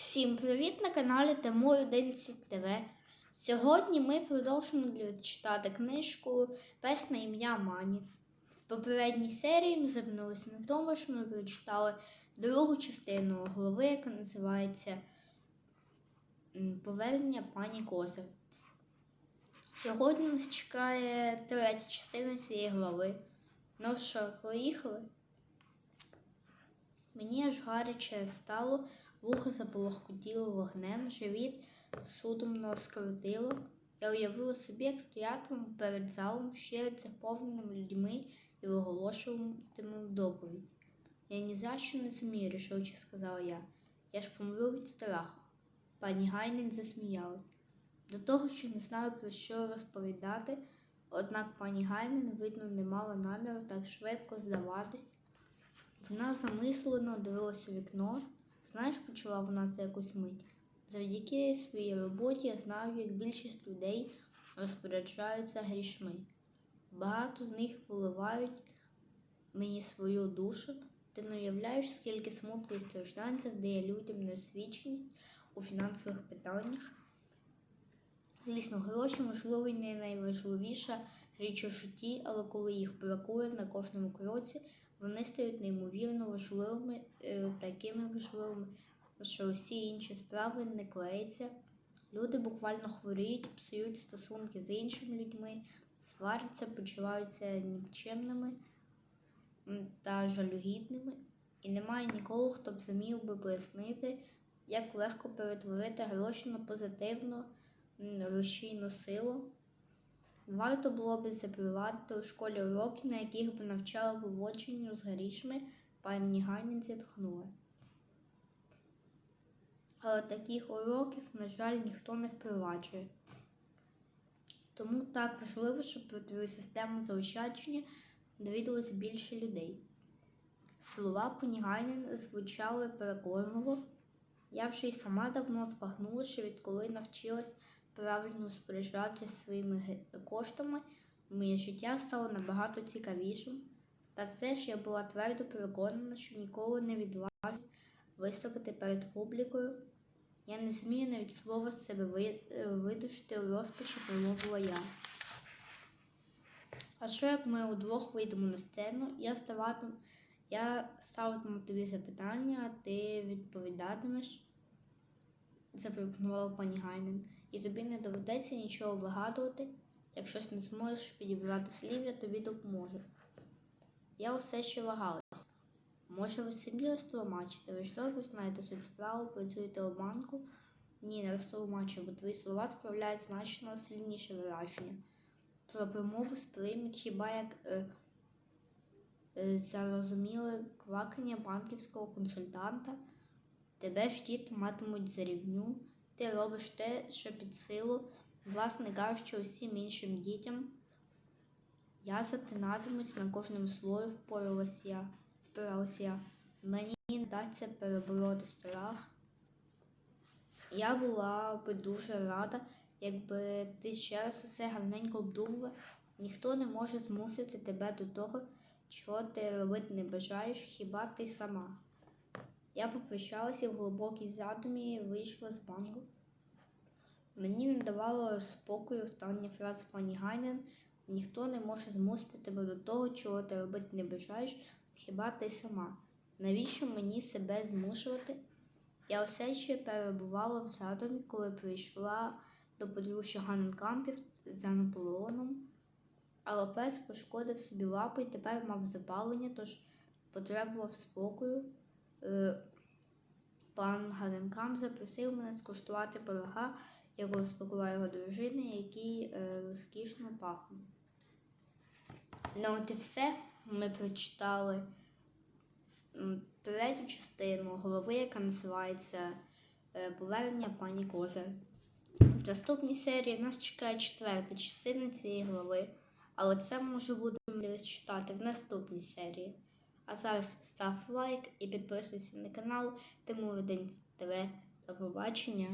Всім привіт на каналі Тимур 11 ТВ. Сьогодні ми продовжимо читати книжку Пес на ім'я Мані. В попередній серії ми звернулися на тому, що ми прочитали другу частину голови, яка називається Повернення пані Козир. Сьогодні нас чекає третя частина цієї глави. Ну що, поїхали? Мені аж гаряче стало, вухо заполохкотіло вогнем, живіт судомно скрутило. Я уявила собі, як стоятиму перед залом вщирить заповненим людьми і виголошуватиму доповідь. Я ні за що не зумію, рішуче сказала я. Я ж помру від страху. Пані Гайнен засміялась. До того, що не знаю про що розповідати, однак пані Гайнен, видно, не мала наміру так швидко здаватись. Вона замислено дивилась у вікно. Знаєш, почала вона за якусь мить. Завдяки своїй роботі я знаю, як більшість людей розпоряджаються грішми. Багато з них виливають мені свою душу. Ти не уявляєш, скільки смутку і страждань завдає людям неосвіченість у фінансових питаннях. Звісно, гроші, можливо, не найважливіша річ у житті, але коли їх бракує на кожному кроці, вони стають неймовірно важливими, е, такими важливими, що усі інші справи не клеються. Люди буквально хворіють, псують стосунки з іншими людьми, сваряться, почуваються нікчемними та жалюгідними. І немає нікого, хто б зумів би пояснити, як легко перетворити гроші на позитивну рушійну силу. Варто було б запровадити у школі уроки, на яких би навчали поводженню з грішми, пані Ганін зітхнула. Але таких уроків, на жаль, ніхто не впроваджує. Тому так важливо, щоб про твою систему заощадження довідалось більше людей. Слова пані звучали переконливо. Я вже й сама давно збагнула, що відколи навчилась правильно розпоряджатися своїми коштами, моє життя стало набагато цікавішим. Та все ж я була твердо переконана, що ніколи не відважусь виступити перед публікою. Я не змію навіть слова з себе е, видушити у розпачі, промовила я. А що як ми удвох вийдемо на сцену, я ставатиму, я ставитиму тобі запитання, а ти відповідатимеш? Запропонувала пані Гайнен. І тобі не доведеться нічого вигадувати. Якщо не зможеш підібрати слів, я тобі допоможу. Я усе ще вагалася. Може, ви самі розтлумачите? Ви ж добре знаєте суть справи, працюєте у банку? Ні, не розтлумачу, бо твої слова справляють значно сильніше враження. Про промову сприймуть хіба як е, е, зарозуміле квакання банківського консультанта. Тебе ж діти матимуть за рівню, ти робиш те, що під силу, власне кажучи, усім іншим дітям. Я затинатимусь на кожному слові, впоралась я, впиралась я. Мені не вдасться перебороти страх. Я була би дуже рада, якби ти ще раз усе гарненько обдумала. Ніхто не може змусити тебе до того, чого ти робити не бажаєш, хіба ти сама. Я попрощалася в глибокій задумі вийшла з банку. Мені не давало спокою остання фраза пані Гайнен. Ніхто не може змусити тебе до того, чого ти робити не бажаєш, хіба ти сама. Навіщо мені себе змушувати? Я все ще перебувала в задумі, коли прийшла до подружжя Ганенкампів за Наполеоном. Але пес пошкодив собі лапу і тепер мав запалення, тож потребував спокою. Е, Пан Ганенкам запросив мене скуштувати пирога, якого спекла його дружина, який е, розкішно пахнув. Ну от і все. Ми прочитали третю частину голови, яка називається е, Повернення пані Козир. В наступній серії нас чекає четверта частина цієї глави, але це може будемо читати в наступній серії. А зараз став лайк і підписуйся на канал Тимур День ТВ. До побачення.